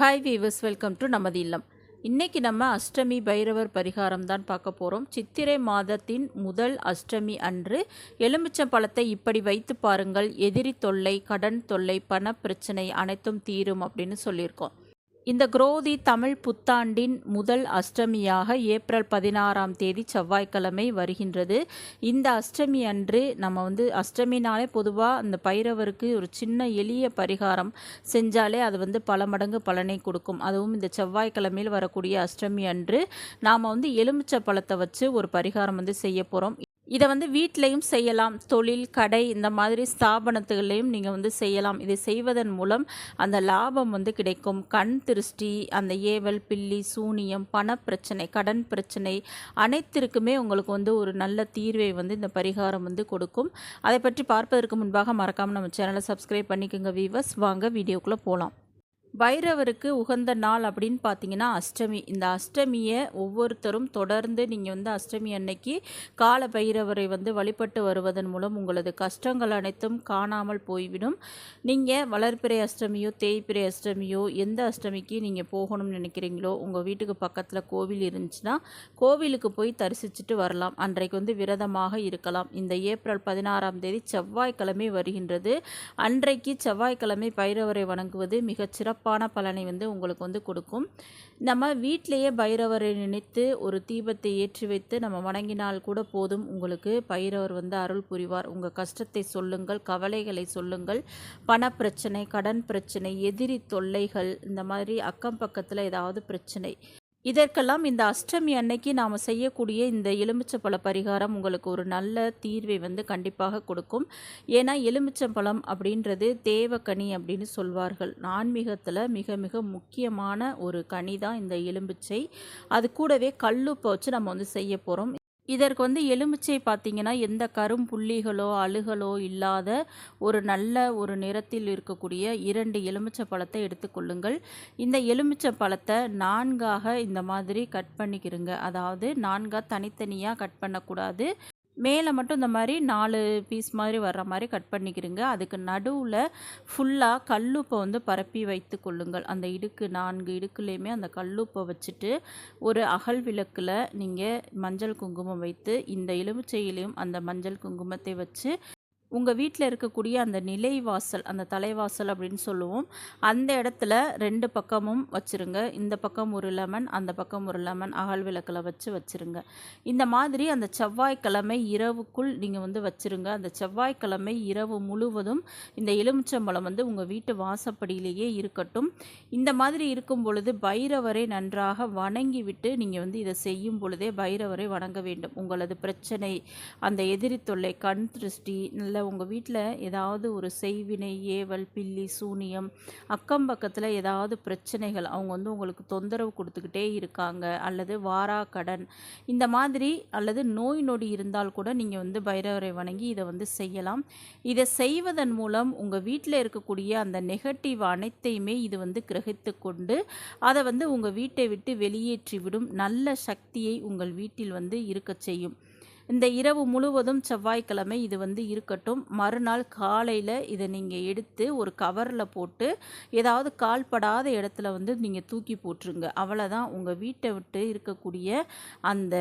Hi viewers welcome to நமது இல்லம் இன்றைக்கி நம்ம அஷ்டமி பைரவர் பரிகாரம் தான் பார்க்க போகிறோம் சித்திரை மாதத்தின் முதல் அஷ்டமி அன்று எலுமிச்சம் பழத்தை இப்படி வைத்து பாருங்கள். எதிரி தொல்லை கடன் தொல்லை பண பிரச்சனை அனைத்தும் தீரும் அப்படின்னு சொல்லியிருக்கோம். இந்த குரோதி தமிழ் புத்தாண்டின் முதல் அஷ்டமியாக ஏப்ரல் பதினாறாம் தேதி செவ்வாய்க்கிழமை வருகின்றது. இந்த அஷ்டமி அன்று நம்ம வந்து அஷ்டமினாலே பொதுவாக அந்த பைரவருக்கு ஒரு சின்ன எளிய பரிகாரம் செஞ்சாலே அது வந்து பல மடங்கு பலனை கொடுக்கும். அதுவும் இந்த செவ்வாய்க்கிழமையில் வரக்கூடிய அஷ்டமி அன்று நாம் வந்து எலுமிச்சை பழத்தை வச்சு ஒரு பரிகாரம் வந்து செய்ய போகிறோம் இதை வந்து வீட்லேயும் செய்யலாம். தொழில் கடை இந்த மாதிரி ஸ்தாபனத்துகளையும் நீங்கள் வந்து செய்யலாம். இதை செய்வதன் மூலம் அந்த லாபம் வந்து கிடைக்கும். கண் திருஷ்டி அந்த ஏவல் பில்லி சூனியம் பணப்பிரச்சனை கடன் பிரச்சனை அனைத்திற்குமே உங்களுக்கு வந்து ஒரு நல்ல தீர்வை வந்து இந்த பரிகாரம் வந்து கொடுக்கும். அதை பற்றி பார்ப்பதற்கு முன்பாக மறக்காமல் நம்ம சேனலை சப்ஸ்கிரைப் பண்ணிக்கோங்க வீவர்ஸ் வாங்க வீடியோக்குள்ளே போகலாம் பைரவருக்கு உகந்த நாள் அப்படின்னு பார்த்தீங்கன்னா அஷ்டமி. இந்த அஷ்டமியை ஒவ்வொருத்தரும் தொடர்ந்து நீங்கள் வந்து அஷ்டமி அன்னைக்கு கால பைரவரை வந்து வழிபட்டு வருவதன் மூலம் உங்களது கஷ்டங்கள் அனைத்தும் காணாமல் போய்விடும். நீங்கள் வளர்ப்பிறை அஷ்டமியோ தேய்பிறை அஷ்டமியோ எந்த அஷ்டமிக்கு நீங்கள் போகணும்னு நினைக்கிறீங்களோ உங்கள் வீட்டுக்கு பக்கத்தில் கோவில் இருந்துச்சுன்னா கோவிலுக்கு போய் தரிசிச்சுட்டு வரலாம். அன்றைக்கு வந்து விரதமாக இருக்கலாம். இந்த ஏப்ரல் பதினாறாம் தேதி செவ்வாய்க்கிழமை வருகின்றது. அன்றைக்கு செவ்வாய்க்கிழமை பைரவரை வணங்குவது மிகச்சிறப்பு சிறப்பான பலனை வந்து உங்களுக்கு வந்து கொடுக்கும். நம்ம வீட்டிலையே பைரவரை நினைத்து ஒரு தீபத்தை ஏற்றி வைத்து நம்ம வணங்கினால் கூட போதும். உங்களுக்கு பைரவர் வந்து அருள் புரிவார். உங்கள் கஷ்டத்தை சொல்லுங்கள் கவலைகளை சொல்லுங்கள். பணப்பிரச்சனை கடன் பிரச்சனை எதிரி தொல்லைகள் இந்த மாதிரி அக்கம் பக்கத்தில் ஏதாவது பிரச்சனை இதற்கெல்லாம் இந்த அஷ்டமி அன்னைக்கு நாம் செய்யக்கூடிய இந்த எலுமிச்சப்பழ பரிகாரம் உங்களுக்கு ஒரு நல்ல தீர்வை வந்து கண்டிப்பாக கொடுக்கும். ஏன்னா எலுமிச்சம்பழம் அப்படின்றது தேவக்கனி அப்படின்னு சொல்வார்கள். ஆன்மீகத்தில் மிக மிக முக்கியமான ஒரு கனி தான் இந்த எலும்பிச்சை அது கூடவே கல்லுப்பை வச்சு நம்ம வந்து செய்ய போகிறோம் இதற்கு வந்து எலுமிச்சை பார்த்திங்கன்னா எந்த கரும் புள்ளிகளோ அழுகலோ இல்லாத ஒரு நல்ல ஒரு நிறத்தில் இருக்கக்கூடிய இரண்டு எலுமிச்சை பழத்தை எடுத்துக்கொள்ளுங்கள் இந்த எலுமிச்சை பழத்தை நான்காக இந்த மாதிரி கட் பண்ணிக்கிறங்க அதாவது நான்காக தனித்தனியாக கட் பண்ணக்கூடாது. மேலே மட்டும் இந்த மாதிரி நாலு பீஸ் மாதிரி வர்ற மாதிரி கட் பண்ணிக்கிறீங்க அதுக்கு நடுவில் ஃபுல்லாக கல்லுப்பை வந்து பரப்பி வைத்து கொள்ளுங்கள். அந்த இடுக்கு நான்கு இடுக்குலேயுமே அந்த கல்லுப்பை வச்சுட்டு ஒரு அகல் விளக்கில் நீங்கள் மஞ்சள் குங்குமம் வைத்து இந்த எலுமிச்சையிலையும் அந்த மஞ்சள் குங்குமத்தை வச்சு உங்கள் வீட்டில் இருக்கக்கூடிய அந்த நிலைவாசல் அந்த தலைவாசல் அப்படின்னு சொல்லுவோம். அந்த இடத்துல ரெண்டு பக்கமும் வச்சுருங்க. இந்த பக்கம் ஒரு லெமன் அந்த பக்கம் ஒரு லெமன் அகல் விளக்கில் வச்சு வச்சுருங்க. இந்த மாதிரி அந்த செவ்வாய்க்கிழமை இரவுக்குள் நீங்கள் வந்து வச்சுருங்க. அந்த செவ்வாய்க்கிழமை இரவு முழுவதும் இந்த எலுமிச்சம்பழம் வந்து உங்கள் வீட்டு வாசப்படியிலேயே இருக்கட்டும். இந்த மாதிரி இருக்கும் பொழுது பைரவரை நன்றாக வணங்கி விட்டு நீங்கள் வந்து இதை செய்யும் பொழுதே பைரவரை வணங்க வேண்டும். உங்களது பிரச்சனை அந்த எதிரி தொல்லை கண் திருஷ்டி நல்ல இல்லை உங்கள் வீட்டில் ஏதாவது ஒரு செய்வினை ஏவல் பில்லி சூனியம் அக்கம் பக்கத்தில் ஏதாவது பிரச்சனைகள் அவங்க வந்து உங்களுக்கு தொந்தரவு கொடுத்துக்கிட்டே இருக்காங்க அல்லது வாரா கடன் இந்த மாதிரி அல்லது நோய் நொடி இருந்தால் கூட நீங்கள் வந்து பைரவரை வணங்கி இதை வந்து செய்யலாம். இதை செய்வதன் மூலம் உங்கள் வீட்டில் இருக்கக்கூடிய அந்த நெகட்டிவ் அனைத்தையுமே இது வந்து கிரகித்து கொண்டு அதை வந்து உங்கள் வீட்டை விட்டு வெளியேற்றி விடும் நல்ல சக்தியை உங்கள் வீட்டில் வந்து இருக்கச் செய்யும். இந்த இரவு முழுவதும் செவ்வாய்க்கிழமை இது வந்து இருக்கட்டும். மறுநாள் காலையில் இதை நீங்கள் எடுத்து ஒரு கவரில் போட்டு ஏதாவது கால்படாத இடத்துல வந்து நீங்கள் தூக்கி போட்டுருங்க. அவ்வளோதான் உங்கள் வீட்டை விட்டு இருக்கக்கூடிய அந்த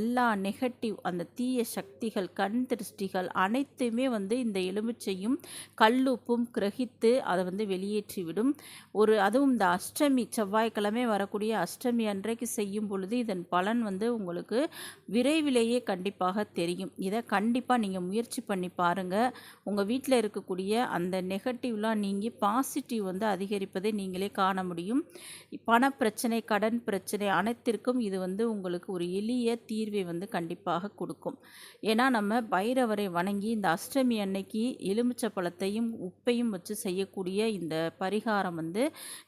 எல்லா நெகட்டிவ் அந்த தீய சக்திகள் கண் திருஷ்டிகள் அனைத்துமே வந்து இந்த எலுமிச்சையும் கல்லுப்பும் கிரகித்து அதை வந்து வெளியேற்றிவிடும் ஒரு அதுவும் இந்த அஷ்டமி செவ்வாய்க்கிழமை வரக்கூடிய அஷ்டமி அன்றைக்கு செய்யும் பொழுது இதன் பலன் வந்து உங்களுக்கு விரைவிலேயே கண்டிப்பாக தெளிவாக தெரியும். இதை கண்டிப்பாக நீங்கள் முயற்சி பண்ணி பாருங்கள் உங்கள் வீட்டில் இருக்கக்கூடிய அந்த நெகட்டிவ்லாம் நீங்கி பாசிட்டிவ் வந்து அதிகரிப்பதை நீங்களே காண முடியும். பண பிரச்சனை கடன் பிரச்சனை அனைத்திற்கும் இது வந்து உங்களுக்கு ஒரு எளிய தீர்வை வந்து கண்டிப்பாக கொடுக்கும். ஏன்னா நம்ம பைரவரை வணங்கி இந்த அஷ்டமி அன்னைக்கு எலுமிச்சை பழத்தையும் உப்பையும் வச்சு செய்யக்கூடிய இந்த பரிகாரம் வந்து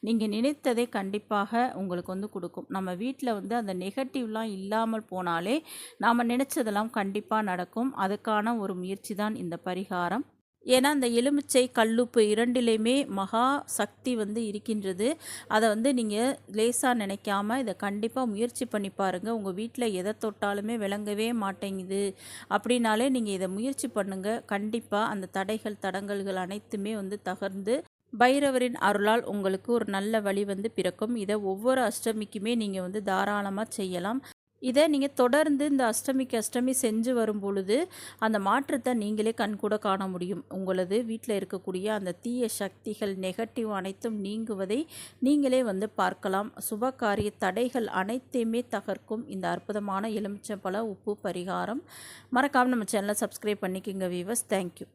நீங்கள் நினைத்ததை கண்டிப்பாக உங்களுக்கு வந்து கொடுக்கும். நம்ம வீட்டில் வந்து அந்த நெகட்டிவ்லாம் இல்லாமல் போனாலே நாம் நினச்சதெல்லாம் கண்டிப்பாக நடக்கும். அதுக்கான ஒரு முயற்சி தான் இந்த பரிகாரம். ஏன்னா அந்த எலுமிச்சை கல்லுப்பு இரண்டிலையுமே மகா சக்தி வந்து இருக்கின்றது. அதை வந்து நீங்கள் லேசாக நினைக்காம இதை கண்டிப்பாக முயற்சி பண்ணி பாருங்கள் உங்கள் வீட்டில் எதை தொட்டாலுமே விளங்கவே மாட்டேங்குது. அப்படின்னாலே நீங்கள் இதை முயற்சி பண்ணுங்கள் கண்டிப்பாக அந்த தடைகள் தடங்கல்கள் அனைத்துமே வந்து தகர்ந்து பைரவரின் அருளால் உங்களுக்கு ஒரு நல்ல வழி வந்து பிறக்கும். இதை ஒவ்வொரு அஷ்டமிக்குமே நீங்கள் வந்து தாராளமாக செய்யலாம். இதை நீங்கள் தொடர்ந்து இந்த அஷ்டமிக்கு அஷ்டமி செஞ்சு வரும் பொழுது அந்த மாற்றத்தை நீங்களே கண்கூட காண முடியும். உங்களது வீட்டில் இருக்கக்கூடிய அந்த தீய சக்திகள் நெகட்டிவ் அனைத்தும் நீங்குவதை நீங்களே வந்து பார்க்கலாம். சுபகாரிய தடைகள் அனைத்தையுமே தகர்க்கும் இந்த அற்புதமான எலுமிச்சம்பழ உப்பு பரிகாரம். மறக்காமல் நம்ம சேனலை சப்ஸ்கிரைப் பண்ணிக்கோங்க வீவர்ஸ் தேங்க்யூ